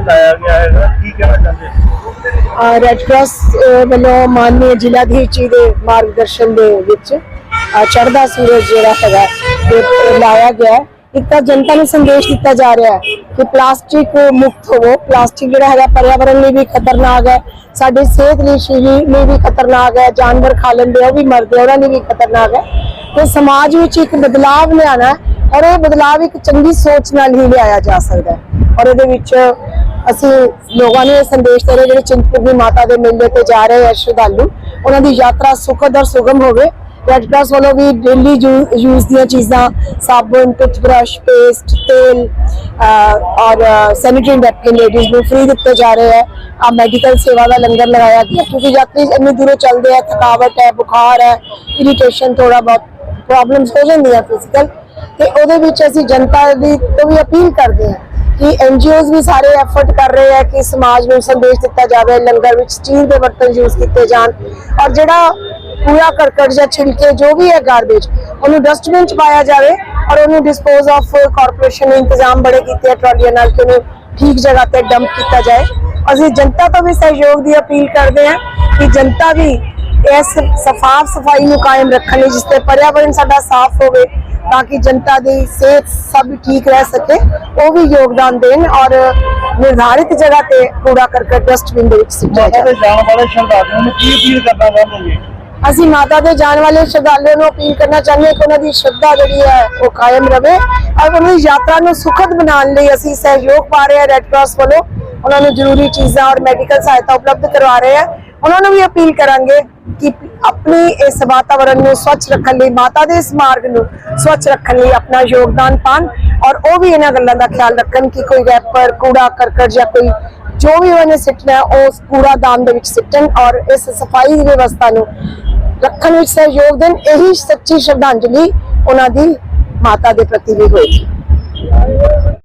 ਲਾਇਆ ਗਿਆ ਹੈਗਾ ਕੀ ਕਹਿਣਾ ਚਾਹੁੰਦੇ ਰੈੱਡ ਕਰਾਸ ਵੱਲੋਂ ਮਾਨਨੀय ਜ਼ਿਲ੍ਹਾਧੀਸ਼ ਜੀ ਦੇ ਮਾਰਗਦਰਸ਼ਨ ਦੇ ਵਿੱਚ ਚੜ੍ਹਦਾ ਸੂਰਜ ਜਿਹੜਾ ਹੈਗਾ ਇਹ ਲਾਇਆ ਗਿਆ ਇੱਕ ਤਾਂ ਜਨਤਾ ਨੂੰ ਸੰਦੇਸ਼ ਦਿੱਤਾ ਜਾ ਰਿਹਾ ਹੈ ਕਿ ਪਲਾਸਟਿਕ ਮੁਕਤ ਹੋਵੋ। ਪਲਾਸਟਿਕ ਜਿਹੜਾ ਹੈਗਾ ਪਰਿਆਵਰਣ ਲਈ ਵੀ ਖਤਰਨਾਕ ਹੈ। ਸਾਡੀ ਸਿਹਤ ਲਈ ਸਰੀਰ ਲਈ ਵੀ ਖਤਰਨਾਕ ਹੈ। ਜਾਨਵਰ ਖਾ ਲੈਂਦੇ ਆ ਉਹ ਵੀ ਮਰਦੇ ਆ, ਉਹਨਾਂ ਲਈ ਵੀ ਖਤਰਨਾਕ ਹੈ। ਤੇ ਸਮਾਜ ਵਿੱਚ ਇੱਕ ਬਦਲਾਵ ਲਿਆਣਾ ਔਰ ਇਹ ਬਦਲਾਵ ਇੱਕ ਚੰਗੀ ਸੋਚ ਨਾਲ ਹੀ ਲਿਆਇਆ ਜਾ ਸਕਦਾ ਹੈ। ਔਰ ਇਹਦੇ ਵਿੱਚ ਅਸੀਂ ਲੋਕਾਂ ਨੂੰ ਇਹ ਸੰਦੇਸ਼ ਦੇ ਰਹੇ ਜਿਹੜੇ ਚਿੰਤਪੁਰਨੀ ਮਾਤਾ ਦੇ ਮੇਲੇ ਤੇ ਜਾ ਰਹੇ ਆ ਸ਼ਰਧਾਲੂ, ਉਹਨਾਂ ਦੀ ਯਾਤਰਾ ਸੁਖਦ ਔਰ ਸੁਗਮ ਹੋਵੇ। ਰੈੱਡ ਕਰਾਸ ਵੱਲੋਂ ਵੀ ਡੇਲੀ ਯੂਜ਼ ਦੀਆਂ ਚੀਜ਼ਾਂ, ਸਾਬਣ, ਟੁੱਥਬ੍ਰਸ਼ ਪੇਸਟ ਤੇਲ ਔਰ ਸੈਨੀਟਰੀ ਨੈਪਕਿਨ ਲੇਡੀਜ਼ ਨੂੰ ਫ੍ਰੀ ਦਿੱਤੇ ਜਾ ਰਹੇ ਹੈ ਆ ਮੈਡੀਕਲ ਸੇਵਾ ਦਾ ਲੰਗਰ ਲਗਾਇਆ ਗਿਆ, ਕਿਉਂਕਿ ਯਾਤਰੀ ਇੰਨੀ ਦੂਰੋਂ ਚੱਲਦੇ ਆ, ਥਕਾਵਟ ਹੈ, ਬੁਖਾਰ ਹੈ ਇਰੀਟੇਸ਼ਨ ਥੋੜਾ ਬਹੁਤ ਪ੍ਰੋਬਲਮਸ ਹੋ ਜਾਂਦੀਆਂ ਫਿਜ਼ੀਕਲ ਤੇ ਉਹਦੇ ਵਿੱਚ ਅਸੀਂ ਜਨਤਾ ਦੀ ਤੋਂ ਵੀ ਅਪੀਲ ਕਰਦੇ ਹਾਂ ਕਿ ਐਨਜੀਓਜ਼ ਵੀ ਸਾਰੇ ਐਫਰਟ ਕਰ ਰਹੇ ਆ ਕਿ ਸਮਾਜ ਨੂੰ ਸੰਦੇਸ਼ ਦਿੱਤਾ ਜਾਵੇ, ਲੰਗਰ ਵਿੱਚ ਸਟੀਲ ਦੇ ਬਰਤਨ ਯੂਜ਼ ਕੀਤੇ ਜਾਣ ਔਰ ਜਿਹੜਾ ਕੂੜਾ ਕਰਕਟ ਜਾਂ ਛਿਲਕੇ ਜੋ ਵੀ ਹੈ ਗਾਰਬੇਜ ਉਹਨੂੰ ਡਸਟਬਿਨ ਚ ਪਾਇਆ ਜਾਵੇ ਔਰ ਉਹਨੂੰ ਡਿਸਪੋਜ਼ ਆਫ ਕਾਰਪੋਰੇਸ਼ਨ ਨੇ ਇੰਤਜ਼ਾਮ ਬੜੇ ਕੀਤੇ ਆ ਟਰਾਲੀਆਂ ਨਾਲ ਕਿ ਉਹਨੂੰ ਠੀਕ ਜਗ੍ਹਾ ਤੇ ਡੰਪ ਕੀਤਾ ਜਾਏ। ਅਸੀਂ ਜਨਤਾ ਤੋਂ ਵੀ ਸਹਿਯੋਗ ਦੀ ਅਪੀਲ ਕਰਦੇ ਹਾਂ ਕਿ ਜਨਤਾ ਵੀ ਇਸ ਸਫਾਫ ਸਫ਼ਾਈ ਨੂੰ ਕਾਇਮ ਰੱਖਣ ਲਈ ਜਿਸ ਤੇ ਪਰਿਆਵਰਣ ਸਾਡਾ ਸਾਫ਼ ਹੋਵੇ ਤਾਂ ਕਿ ਜਨਤਾ ਦੀ ਸਿਹਤ ਸਭ ਠੀਕ ਰਹਿ ਸਕੇ ਉਹ ਵੀ ਯੋਗਦਾਨ ਦੇਣ ਔਰ ਨਿਰਧਾਰਿਤ ਜਗ੍ਹਾ ਤੇ ਕੂੜਾ ਕਰਕਟ ਡਸਟਬਿਨ ਦੇ ਵਿੱਚ ਸਿੱਟਿਆ ਜਾਵੇ। ਜਾਣ ਵਾਲੇ ਸ਼ਰਧਾਲੂਆਂ ਨੂੰ ਕੀ ਅਪੀਲ ਕਰਨਾ ਚਾਹੁੰਦੇ ਅਸੀਂ ਮਾਤਾ ਦੇ ਜਾਣ ਵਾਲੇ ਸ਼ਰਧਾਲੂਆਂ ਨੂੰ ਅਪੀਲ ਕਰਨਾ ਚਾਹੁੰਦੇ ਹਾਂ ਕਿ ਉਹਨਾਂ ਦੀ ਸ਼ਰਧਾ ਜਿਹੜੀ ਹੈ ਉਹ ਕਾਇਮ ਰਵੇ ਔਰ ਉਹਨਾਂ ਦੀ ਯਾਤਰਾ ਨੂੰ ਸੁਖਦ ਬਣਾਉਣ ਲਈ ਅਸੀਂ ਸਹਿਯੋਗ ਪਾ ਰਹੇ ਹਾਂ ਰੈੱਡ ਕਰਾਸ ਵੱਲੋਂ। ਉਹਨਾਂ ਨੂੰ ਜ਼ਰੂਰੀ ਚੀਜ਼ਾਂ ਔਰ ਮੈਡੀਕਲ ਸਹਾਇਤਾ ਉਪਲਬਧ ਕਰਵਾ ਰਹੇ ਹਾਂ। ਉਹਨਾਂ ਨੂੰ ਵੀ ਅਪੀਲ ਕਰਾਂਗੇ ਕਿ ਆਪਣੀ ਇਸ ਵਾਤਾਵਰਣ ਨੂੰ ਸਵੱਛ ਰੱਖਣ ਲਈ, ਮਾਤਾ ਦੇ ਇਸ ਮਾਰਗ ਨੂੰ ਸਵੱਛ ਰੱਖਣ ਲਈ ਆਪਣਾ ਯੋਗਦਾਨ ਪਾਣ ਔਰ ਉਹ ਵੀ ਇਹਨਾਂ ਗੱਲਾਂ ਦਾ ਖਿਆਲ ਰੱਖਣ ਕਿ ਕੋਈ ਰੈਪਰ ਕੂੜਾ, ਕਰਕਟ ਜਾਂ ਕੋਈ ਜੋ ਵੀ ਉਹਨੇ ਸਿੱਟਣਾ ਉਹ ਕੂੜਾ ਦਾਨ ਦੇ ਵਿੱਚ ਸਿੱਟਣ ਔਰ ਇਸ ਸਫ਼ਾਈ ਦੀ ਵਿਵਸਥਾ ਨੂੰ ਰੱਖਣ ਵਿੱਚ ਸਹਿਯੋਗ ਦੇਣ, ਇਹੀ ਸੱਚੀ ਸ਼ਰਧਾਂਜਲੀ ਉਹਨਾਂ ਦੀ ਮਾਤਾ ਦੇ ਪ੍ਰਤੀ ਵੀ ਹੋਏਗੀ।